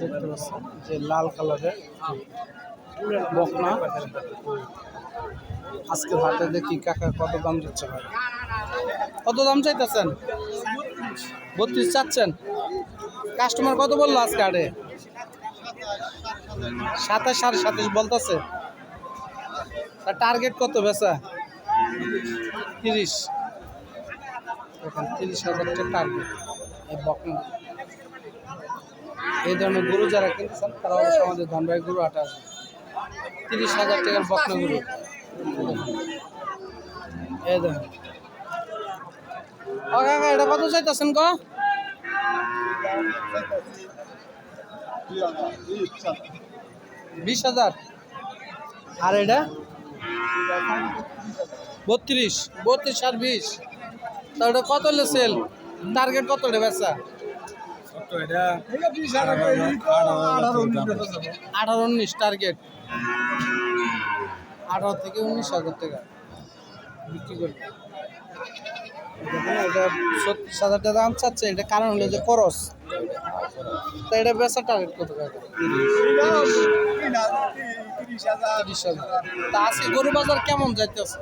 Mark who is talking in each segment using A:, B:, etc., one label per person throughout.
A: দেখতে পাচ্ছেন যে লাল কালারের বকনা। আজকে হাটে দেখি কাকা কত দাম যাচ্ছে ভাই? কত দাম চাইতেছেন? বত্রিশ চাচ্ছেন। কাস্টমার কত বলল আজকে হাটে? সাতাশ, সাড়ে সাতাশ বলতেছে। তার টার্গেট কত বেচা? তিরিশ। তিরিশ হাজার টার্গেট এই বকনা। এই ধরনের গরু যারা কিনতেছেন, তারা অবশ্যই আমাদের ধনবাই গরু হাটে আসবে তিরিশ হাজার টাকার বকনা গরু। এই এটা কত কত সেল টার্গেট কত আঠারো উনিশ টার্গেট আঠারো থেকে উনিশ হাজার টাকা বিক্রি করবে। এটা ছত্রিশ হাজার টাকা দাম চাচ্ছে এটা কারণ হলো যে খরচ। তা এটা টার্গেট কত টাকা তিরিশ হাজার। তা আজকে গরু বাজার কেমন যাইতেছে?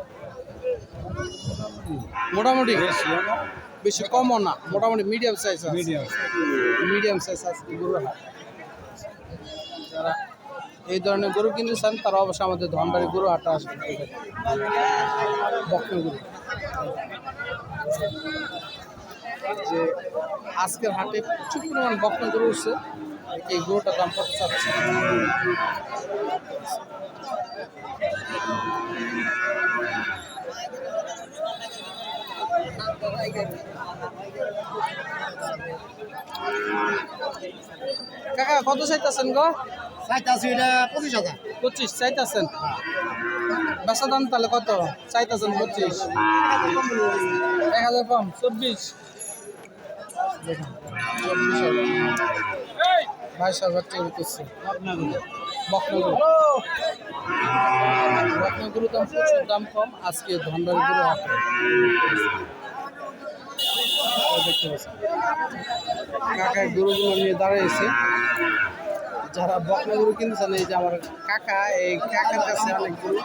A: মোটামুটি? বেশি কমও না মোটামুটি medium size medium medium size আছে গরু হাট। যারা এই ধরনের গরু কিনতে চান তারা অবশ্যই আমাদের ধনবাড়ি গরু হাটে আসবে বকনা গরু। যে আজকের হাটে প্রচুর পরিমাণ বকনা গরু উঠছে। এই গরুটার দাম কত চাচ্ছে কাকা কত চাইতেছেন গো?
B: চাইতাছি এটা পঁচিশ হাজার
A: পঁচিশ চাইতেছেন? বেচা দাম তাহলে কত? চাইতেছেন পঁচিশ। এক হাজার কম চব্বিশ। বাইশ হাজার টাকা করছে বকনগুরু দাম প্রচুর দাম কম। আজকে ধনবাড়ি গুরু দেখতে পাচ্ছেন কাকা গরুগুলো নিয়ে দাঁড়িয়েছে যারা বকনা গরু কিনছেন, এই যে আমার কাকা, এই কাকার কাছে অনেক গরু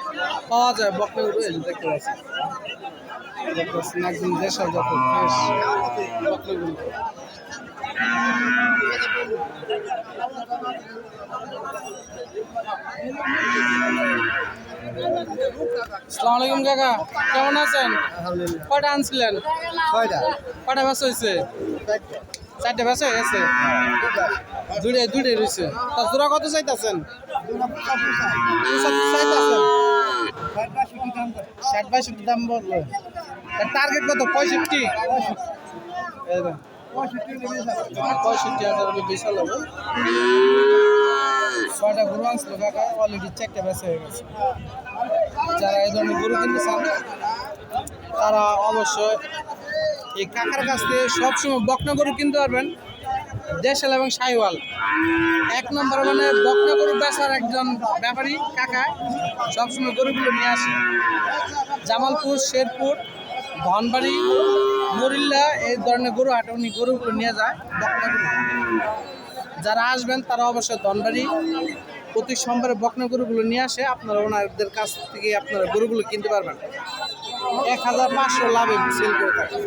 A: পাওয়া যায়, বকনা গরু, এই দেখতে পাচ্ছি দেখতে পাচ্ছেন আসসালামু আলাইকুম কাকা। কেমন আছেন? কয়টা আনছিলেন?
B: ছয়টা।
A: কয়টা বেচা হয়েছে? চারটে। বেচা হয়ে গেছে? দুইটাই দুইটাই রয়েছে। তা জোড়া কত চাইতেছেন? ষাট বাষট্টি দাম বলল টার্গেট কত? পঁয়ষট্টি? পঁয়ষট্টি। হাজার। বিশাল হবে ছয়টা গরু আনছিল, কাকা অলরেডি চারটে বেচা হয়ে গেছে। যারা এই ধরনের গরু কিনতে চান, তারা অবশ্যই এই কাকার কাছ থেকে সবসময় বকনা গরু কিনতে পারবেন, দেশাল এবং সাইওয়াল এক নম্বর মানে বকনা গরু বেচার একজন ব্যাপারী কাকা, সবসময় গরুগুলো নিয়ে আসে। জামালপুর, শেরপুর, ধনবাড়ি, মরিল্লা, এই ধরনের গরু হাটে উনি গরুগুলো নিয়ে যায়, বকনা গরু। যারা আসবেন, তারা অবশ্যই ধনবাড়ি প্রতি সোমবারে বকনা গরুগুলো নিয়ে আসে। আপনারা ওনাদের কাছ থেকে আপনারা গরুগুলো কিনতে পারবেন। এক হাজার পাঁচশো লাভে সেল করে থাকে।